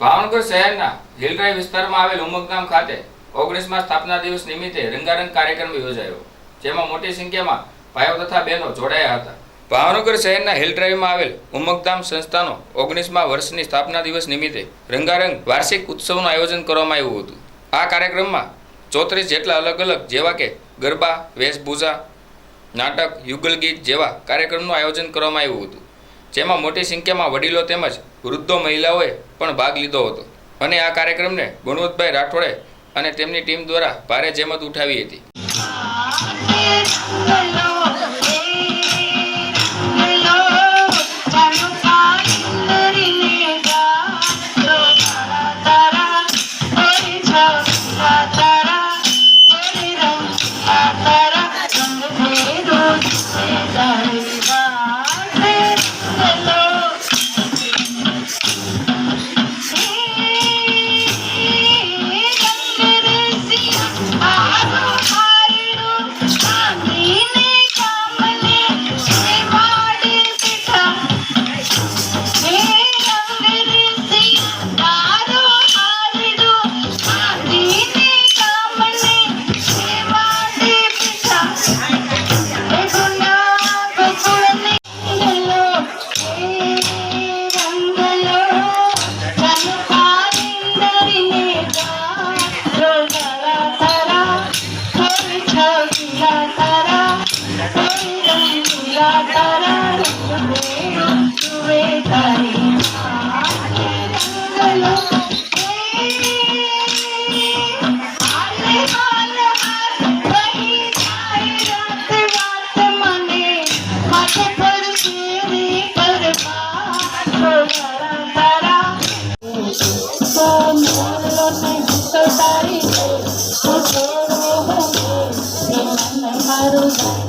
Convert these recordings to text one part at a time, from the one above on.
ભાવનગર શહેરના હિલરાઈ વિસ્તારમાં આવેલ ઉમકગામ ખાતે ઓગણીસમાં સ્થાપના દિવસ નિમિત્તે રંગારંગ કાર્યક્રમ યોજાયો, જેમાં મોટી સંખ્યામાં ભાઈઓ તથા બહેનો જોડાયા હતા. ભાવનગર શહેરના હિલ ડ્રાઈવમાં આવેલ ઉમકધામ સંસ્થાનો ઓગણીસમાં વર્ષની સ્થાપના દિવસ નિમિત્તે રંગારંગ વાર્ષિક ઉત્સવનું આયોજન કરવામાં આવ્યું હતું. આ કાર્યક્રમમાં ચોત્રીસ જેટલા અલગ અલગ જેવા કે ગરબા, વેશભૂષા, નાટક યુગલ ગીત જેવા કાર્યક્રમનું આયોજન કરવામાં આવ્યું હતું. જેમાં મોટી સંખ્યામાં વડીલો તેમજ વૃદ્ધો મહિલાઓએ પણ ભાગ લીધો હતો. અને આ કાર્યક્રમને ગુણવંતભાઈ રાઠોડે અને તેમની ટીમ દ્વારા ભારે જેમત ઉઠાવી હતી. મારું જાણ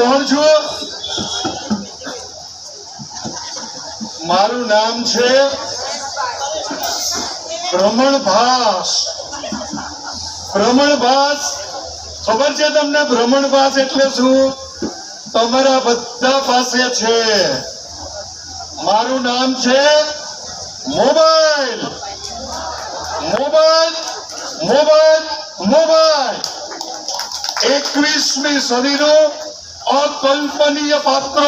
કોણ છું? મારું નામ છે ભ્રમણભાસ. ભ્રમણભાસ? ખબર છે તમને ભ્રમણભાસ એટલે શું? તમારા બધા પાસે છે. મારું નામ છે મોબાઈલ. Mobile mobile mobile. એકવીસમી સદીનું અકલ્પનીય પાત્ર.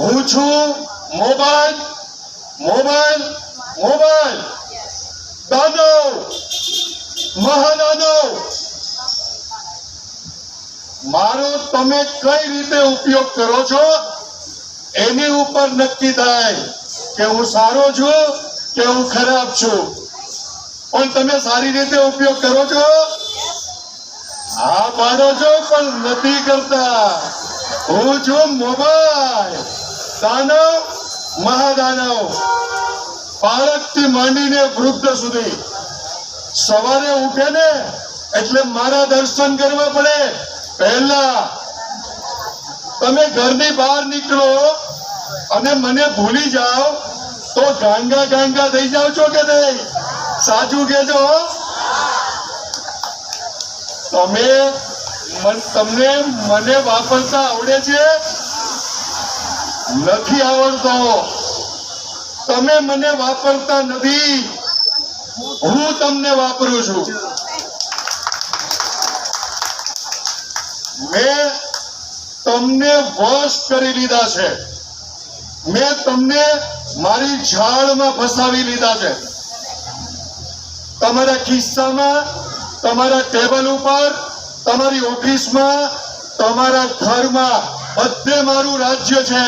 હું છું મોબાઈલ મોબાઈલ મોબાઈલ. દાદવ મહાદાદવ મારો તમે કઈ રીતે ઉપયોગ કરો છો? એની ઉપર નક્કી થાય કે હું સારો છું કે હું ખરાબ છું. પણ તમે સારી રીતે ઉપયોગ કરો છો? હા પાડો છો પણ નથી કરતા. હું છું મોબાઈલ. દાનવ મહાદાનવ. બાળકથી માંડીને વૃદ્ધ સુધી. સવારે ઉઠે ને એટલે મારા દર્શન કરવા પડે. પહેલા તમે ઘરની બહાર નીકળો અને મને ભૂલી જાઓ તો ગાંગા ગાંગા થઈ જાઓ છો કે નહીં? સાચું કેજો તમે તમને, મને વાપરતા આવડે છે? નથી આવડતો. તમે મને વાપરતા નથી. હું તમને વાપરું છું. મેં તમને વશ કરી લીધા છે. મેં તમને મારી ઝાડમાં ફસાવી લીધા છે. તમારા ખિસ્સામાં તમારા ટેબલ ઉપર તમારી ઓફિસમાં તમારા ઘરમાં બધે મારું રાજ્ય છે.